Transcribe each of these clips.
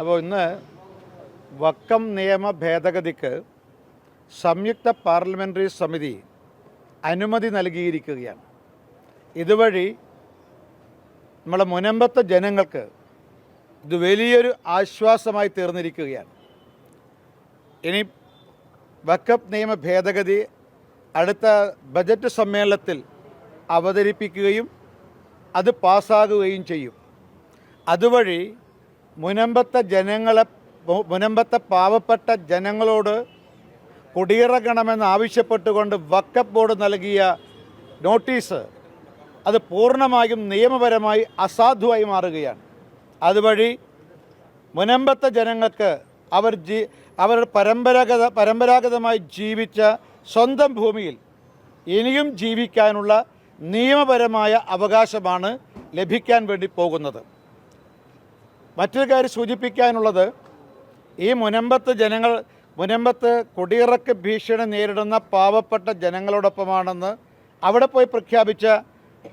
അപ്പോൾ ഇന്ന് വക്കം നിയമ ഭേദഗതിക്ക് സംയുക്ത പാർലമെന്ററി സമിതി അനുമതി നൽകിയിരിക്കുകയാണ്. ഇതുവഴി നമ്മുടെ മുനമ്പത്തെ ജനങ്ങൾക്ക് ഇത് വലിയൊരു ആശ്വാസമായി തീർന്നിരിക്കുകയാണ്. ഇനി വക്കപ്പ് നിയമ ഭേദഗതി അടുത്ത ബജറ്റ് സമ്മേളനത്തിൽ അവതരിപ്പിക്കുകയും അത് പാസ്സാകുകയും ചെയ്യും. അതുവഴി മുനമ്പത്തെ ജനങ്ങളെ മുനമ്പത്ത പാവപ്പെട്ട ജനങ്ങളോട് കുടിയിറങ്ങണമെന്ന് ആവശ്യപ്പെട്ടുകൊണ്ട് വക്കപ്പ് ബോർഡ് നൽകിയ നോട്ടീസ് അത് പൂർണമായും നിയമപരമായി അസാധുവായി മാറുകയാണ്. അതുവഴി മുനമ്പത്തെ ജനങ്ങൾക്ക് അവർ ജീ അവർ പരമ്പരാഗത പരമ്പരാഗതമായി ജീവിച്ച സ്വന്തം ഭൂമിയിൽ ഇനിയും ജീവിക്കാനുള്ള നിയമപരമായ അവകാശമാണ് ലഭിക്കാൻ വേണ്ടി പോകുന്നത്. മറ്റൊരു കാര്യം സൂചിപ്പിക്കാനുള്ളത് ഈ മുനമ്പത്ത് ജനങ്ങൾ മുനമ്പത്ത് കുടിയിറക്ക് ഭീഷണി നേരിടുന്ന പാവപ്പെട്ട ജനങ്ങളോടൊപ്പമാണെന്ന് അവിടെ പോയി പ്രഖ്യാപിച്ച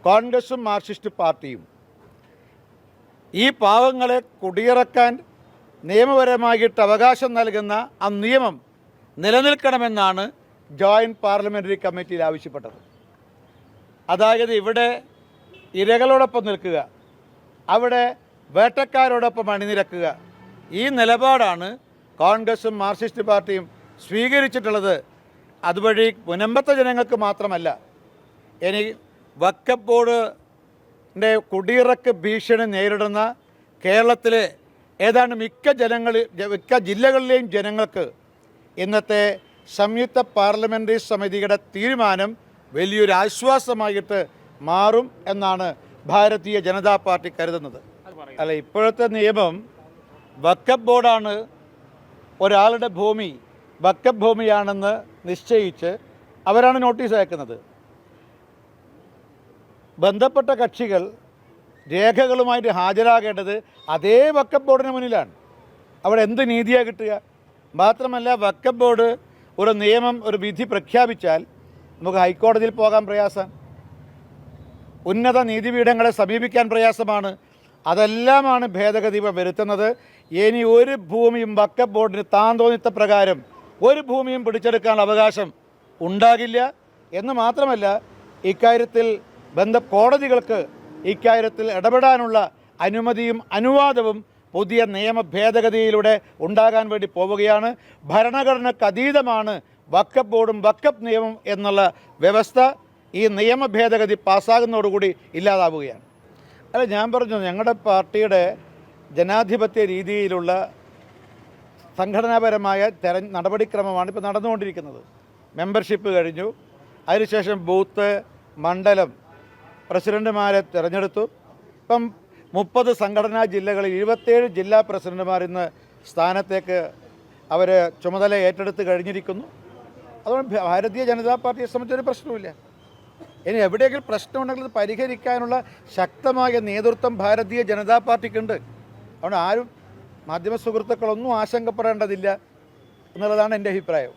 കോൺഗ്രസും മാർക്സിസ്റ്റ് പാർട്ടിയും. ഈ പാവങ്ങളെ കുടിയിറക്കാൻ നിയമപരമായിട്ട് അവകാശം നൽകുന്ന ആ നിയമം നിലനിൽക്കണമെന്നാണ് ജോയിന്റ് പാർലമെന്ററി കമ്മിറ്റിയിൽ ആവശ്യപ്പെട്ടത്. അതായത് ഇവിടെ ഇരകളോടൊപ്പം നിൽക്കുക അവിടെ വേട്ടക്കാരോടൊപ്പം അണിനിരക്കുക. ഈ നിലപാടാണ് കോൺഗ്രസും മാർക്സിസ്റ്റ് പാർട്ടിയും സ്വീകരിച്ചിട്ടുള്ളത് അതുവഴി മുനമ്പത്തെ ജനങ്ങൾക്ക് മാത്രമല്ല. ഇനി വക്കപ്പോടിന്റെ കുടിയിറക്ക് ഭീഷണി നേരിടുന്ന കേരളത്തിലെ ഏതാണ്ട് മിക്ക ജനങ്ങളിൽ മിക്ക ജില്ലകളിലെയും ജനങ്ങൾക്ക് ഇന്നത്തെ സംയുക്ത പാർലമെന്ററി സമിതിയുടെ തീരുമാനം വലിയൊരു ആശ്വാസമായിട്ട് മാറും എന്നാണ് ഭാരതീയ ജനതാ പാർട്ടി കരുതുന്നത്. അല്ല ഇപ്പോഴത്തെ നിയമം വക്കപ്പ് ബോർഡാണ് ഒരാളുടെ ഭൂമി വക്കപ്പ് ഭൂമിയാണെന്ന് നിശ്ചയിച്ച് അവരാണ് നോട്ടീസ് അയക്കുന്നത്. ബന്ധപ്പെട്ട കക്ഷികൾ രേഖകളുമായിട്ട് ഹാജരാകേണ്ടത് അതേ വക്കപ്പ് ബോർഡിന് മുന്നിലാണ്. അവിടെ എന്ത് നീതിയാണ് കിട്ടുക? മാത്രമല്ല വക്കപ്പ് ബോർഡ് ഒരു നിയമം ഒരു വിധി പ്രഖ്യാപിച്ചാൽ നമുക്ക് ഹൈക്കോടതിയിൽ പോകാൻ പ്രയാസം. ഉന്നത നീതിപീഠങ്ങളെ സമീപിക്കാൻ പ്രയാസമാണ്. അതെല്ലാമാണ് ഭേദഗതി വരുത്തുന്നത്. ഇനി ഒരു ഭൂമിയും വക്ക ബോർഡിന് താൻ തോന്നിത്ത പ്രകാരം ഒരു ഭൂമിയും പിടിച്ചെടുക്കാനുള്ള അവകാശം ഉണ്ടാകില്ല. എന്ന് മാത്രമല്ല ഇക്കാര്യത്തിൽ ബന്ധ കോടതികൾക്ക് ഇക്കാര്യത്തിൽ ഇടപെടാനുള്ള അനുമതിയും അനുവാദവും പുതിയ നിയമ ഭേദഗതിയിലൂടെ ഉണ്ടാകാൻ വേണ്ടി പോവുകയാണ്. ഭരണഘടനയ്ക്ക് അതീതമാണ് വക്കപ്പ് ബോർഡും വക്കപ്പ് നിയമം എന്നുള്ള വ്യവസ്ഥ. ഈ നിയമ ഭേദഗതി പാസ്സാകുന്നതോടുകൂടി ഇല്ലാതാവുകയാണ്. അല്ല ഞാൻ പറഞ്ഞു ഞങ്ങളുടെ പാർട്ടിയുടെ ജനാധിപത്യ രീതിയിലുള്ള സംഘടനാപരമായ തെര നടപടിക്രമമാണ് ഇപ്പോൾ നടന്നുകൊണ്ടിരിക്കുന്നത്. മെമ്പർഷിപ്പ് കഴിഞ്ഞു. അതിനുശേഷം ബൂത്ത് മണ്ഡലം പ്രസിഡന്റുമാരെ തിരഞ്ഞെടുത്തു. ഇപ്പം മുപ്പത് സംഘടനാ ജില്ലകളിൽ ഇരുപത്തേഴ് ജില്ലാ പ്രസിഡന്റുമാർ ഇന്ന് സ്ഥാനത്തേക്ക് അവർ ചുമതല ഏറ്റെടുത്ത് കഴിഞ്ഞിരിക്കുന്നു. അതുകൊണ്ട് ഭാരതീയ ജനതാ പാർട്ടിയെ സംബന്ധിച്ചൊരു പ്രശ്നവുമില്ല. ഇനി എവിടെയെങ്കിലും പ്രശ്നമുണ്ടെങ്കിൽ അത് പരിഹരിക്കാനുള്ള ശക്തമായ നേതൃത്വം ഭാരതീയ ജനതാ പാർട്ടിക്കുണ്ട്. അതുകൊണ്ട് ആരും മാധ്യമ സുഹൃത്തുക്കളൊന്നും ആശങ്കപ്പെടേണ്ടതില്ല എന്നുള്ളതാണ് എന്റെ അഭിപ്രായം.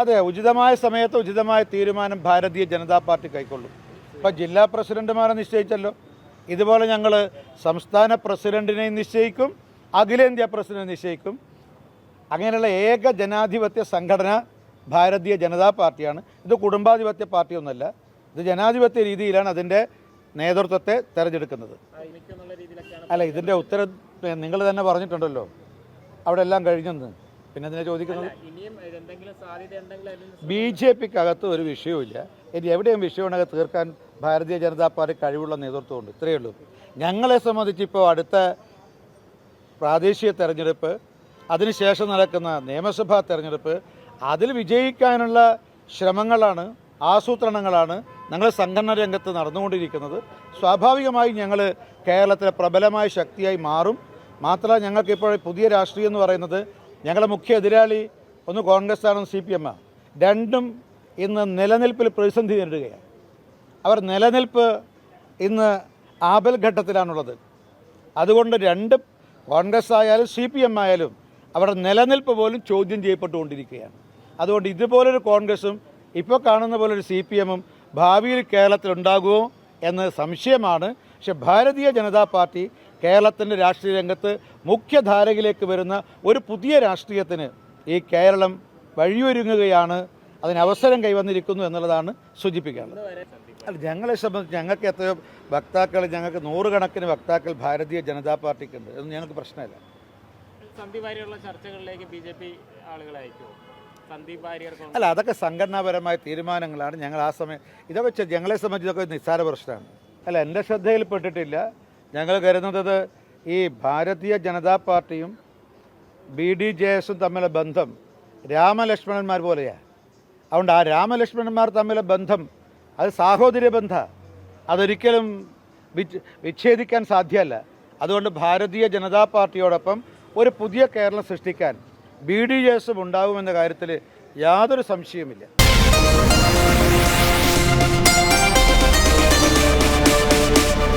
അതെ ഉചിതമായ സമയത്ത് ഉചിതമായ തീരുമാനം ഭാരതീയ ജനതാ പാർട്ടി കൈക്കൊള്ളും. ഇപ്പം ജില്ലാ പ്രസിഡന്റുമാരെ നിശ്ചയിച്ചല്ലോ. ഇതുപോലെ ഞങ്ങൾ സംസ്ഥാന പ്രസിഡന്റിനെ നിശ്ചയിക്കും അഖിലേന്ത്യാ പ്രസിഡന്റ് നിശ്ചയിക്കും. അങ്ങനെയുള്ള ഏക ജനാധിപത്യ സംഘടന ഭാരതീയ ജനതാ പാർട്ടിയാണ്. ഇത് കുടുംബാധിപത്യ പാർട്ടിയൊന്നുമല്ല ഇത് ജനാധിപത്യ രീതിയിലാണ് അതിന്റെ നേതൃത്വത്തെ തിരഞ്ഞെടുക്കുന്നത്. അല്ല ഇതിന്റെ ഉത്തരം നിങ്ങൾ തന്നെ പറഞ്ഞിട്ടുണ്ടല്ലോ. അവിടെ എല്ലാം കഴിഞ്ഞെന്ന്. പിന്നെ അതിനെ ചോദിക്കുന്നത്? ബി ജെ പിക്കകത്ത് ഒരു വിഷയവുമില്ല. ഇനി എവിടെയും വിഷയമുണ്ടെങ്കിൽ തീർക്കാൻ ഭാരതീയ ജനതാ പാർട്ടി കഴിവുള്ള നേതൃത്വമുണ്ട്. ഇത്രയേ ഉള്ളൂ. ഞങ്ങളെ സംബന്ധിച്ചിപ്പോൾ അടുത്ത പ്രാദേശിക തെരഞ്ഞെടുപ്പ് അതിനുശേഷം നടക്കുന്ന നിയമസഭാ തെരഞ്ഞെടുപ്പ് അതിൽ വിജയിക്കാനുള്ള ശ്രമങ്ങളാണ് ആസൂത്രണങ്ങളാണ് ഞങ്ങൾ സംഘടന രംഗത്ത് നടന്നുകൊണ്ടിരിക്കുന്നത്. സ്വാഭാവികമായി ഞങ്ങൾ കേരളത്തിലെ പ്രബലമായ ശക്തിയായി മാറും. മാത്രമല്ല ഞങ്ങൾക്ക് ഇപ്പോൾ പുതിയ രാഷ്ട്രീയം എന്ന് പറയുന്നത് ഞങ്ങളുടെ മുഖ്യ എതിരാളി ഒന്ന് കോൺഗ്രസ് ആണ് സി പി എം രണ്ടും ഇന്ന് നിലനിൽപ്പിൽ പ്രതിസന്ധി നേരിടുകയാണ്. അവർ നിലനിൽപ്പ് ഇന്ന് ആപൽഘട്ടത്തിലാണുള്ളത് അതുകൊണ്ട് രണ്ട് കോൺഗ്രസ് ആയാലും സി പി എം ആയാലും അവരുടെ നിലനിൽപ്പ് പോലും ചോദ്യം ചെയ്യപ്പെട്ടുകൊണ്ടിരിക്കുകയാണ്. അതുകൊണ്ട് ഇതുപോലൊരു കോൺഗ്രസും ഇപ്പോൾ കാണുന്ന പോലൊരു സി പി എമ്മും ഭാവിയിൽ കേരളത്തിൽ ഉണ്ടാകുമോ എന്ന് സംശയമാണ്. പക്ഷെ ഭാരതീയ ജനതാ പാർട്ടി കേരളത്തിന്റെ രാഷ്ട്രീയ രംഗത്ത് മുഖ്യധാരയിലേക്ക് വരുന്ന ഒരു പുതിയ രാഷ്ട്രീയത്തിന് ഈ കേരളം വഴിയൊരുങ്ങുകയാണ്. അതിന് അവസരം കൈവന്നിരിക്കുന്നു എന്നുള്ളതാണ് സൂചിപ്പിക്കാനുള്ളത്. സന്ദീപ് അല്ല ഞങ്ങളെ സംബന്ധിച്ച് ഞങ്ങൾക്ക് എത്രയോ വക്താക്കൾ ഞങ്ങൾക്ക് നൂറുകണക്കിന് വക്താക്കൾ ഭാരതീയ ജനതാ പാർട്ടിക്കുണ്ട്. അതൊന്നും ഞങ്ങൾക്ക് പ്രശ്നമില്ല. ചർച്ചകളിലേക്ക് ബി ജെ പി ആളുകളെ അയക്കുമോ? അല്ല അതൊക്കെ സംഘടനാപരമായ തീരുമാനങ്ങളാണ്. ഞങ്ങൾ ആ സമയം ഇതൊക്കെ ഞങ്ങളെ സംബന്ധിച്ചൊക്കെ നിസ്സാര പ്രശ്നമാണ്. അല്ല എന്റെ ശ്രദ്ധയിൽപ്പെട്ടിട്ടില്ല. ഞങ്ങൾ കരുതുന്നത് ഈ ഭാരതീയ ജനതാ പാർട്ടിയും ബി ഡി ജെ എസും തമ്മിലെ ബന്ധം രാമലക്ഷ്മണന്മാർ പോലെയാണ് അതുകൊണ്ട് ആ രാമലക്ഷ്മണന്മാർ തമ്മിലെ ബന്ധം അത് സാഹോദര്യ ബന്ധ. അതൊരിക്കലും വിച്ഛേദിക്കാൻ സാധ്യമല്ല. അതുകൊണ്ട് ഭാരതീയ ജനതാ പാർട്ടിയോടൊപ്പം ഒരു പുതിയ കേരളം സൃഷ്ടിക്കാൻ ബി ഡി ജെ എസും ഉണ്ടാകുമെന്ന കാര്യത്തിൽ യാതൊരു സംശയവുമില്ല.